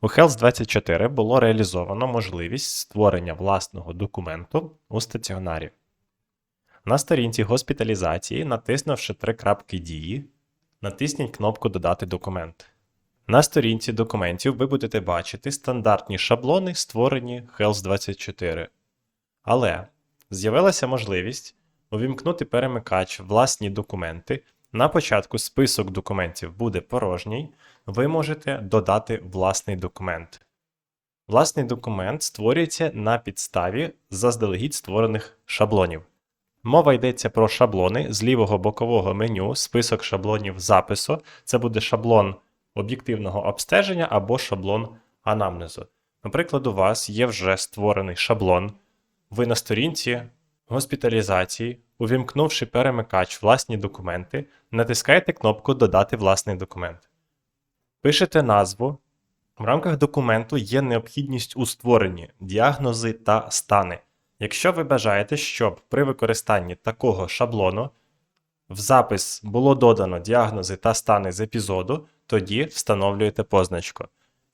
У Health 24 було реалізовано можливість створення власного документу у стаціонарі. На сторінці госпіталізації, натиснувши три крапки дії, натисніть кнопку Додати документ. На сторінці документів ви будете бачити стандартні шаблони, створені Health 24. Але з'явилася можливість увімкнути перемикач власні документи. На початку список документів буде порожній, ви можете додати власний документ. Власний документ створюється на підставі заздалегідь створених шаблонів. Мова йдеться про шаблони з лівого бокового меню, список шаблонів запису. Це буде шаблон об'єктивного обстеження або шаблон анамнезу. Наприклад, у вас є вже створений шаблон. Ви на сторінці госпіталізації, увімкнувши перемикач власні документи, натискаєте кнопку Додати власний документ. Пишете назву. В рамках документу є необхідність у створенні діагнози та стани. Якщо ви бажаєте, щоб при використанні такого шаблону в запис було додано діагнози та стани з епізоду, тоді встановлюєте позначку.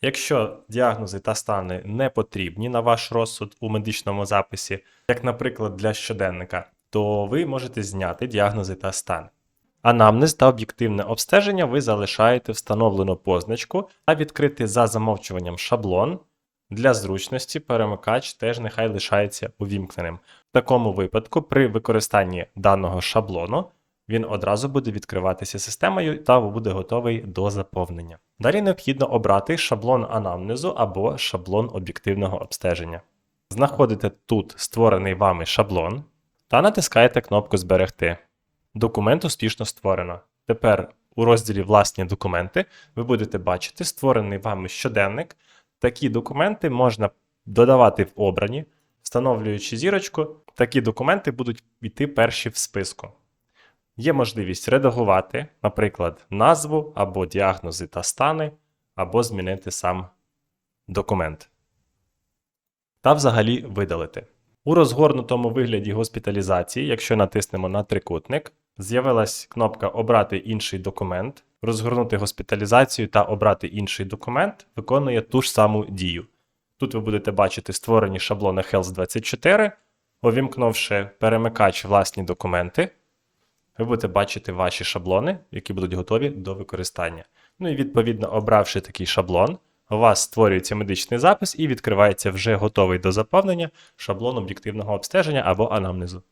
Якщо діагнози та стани не потрібні на ваш розсуд у медичному записі, як, наприклад, для щоденника, то ви можете зняти діагнози та стан. Анамнез та об'єктивне обстеження ви залишаєте встановлену позначку, а відкрити за замовчуванням шаблон для зручності перемикач теж нехай лишається увімкненим. В такому випадку, при використанні даного шаблону, він одразу буде відкриватися системою та буде готовий до заповнення. Далі необхідно обрати шаблон анамнезу або шаблон об'єктивного обстеження. Знаходите тут створений вами шаблон та натискаєте кнопку Зберегти. Документ успішно створено. Тепер у розділі Власні документи ви будете бачити створений вами щоденник. Такі документи можна додавати в обрані, встановлюючи зірочку, такі документи будуть йти перші в списку. Є можливість редагувати, наприклад, назву або діагнози та стани, або змінити сам документ. Та взагалі видалити. У розгорнутому вигляді госпіталізації, якщо натиснемо на трикутник, з'явилась кнопка Обрати інший документ. Розгорнути госпіталізацію та обрати інший документ виконує ту ж саму дію. Тут ви будете бачити створені шаблони Health 24, увімкнувши перемикач власні документи, ви будете бачити ваші шаблони, які будуть готові до використання. Ну і відповідно, обравши такий шаблон, у вас створюється медичний запис і відкривається вже готовий до заповнення шаблон об'єктивного обстеження або анамнезу.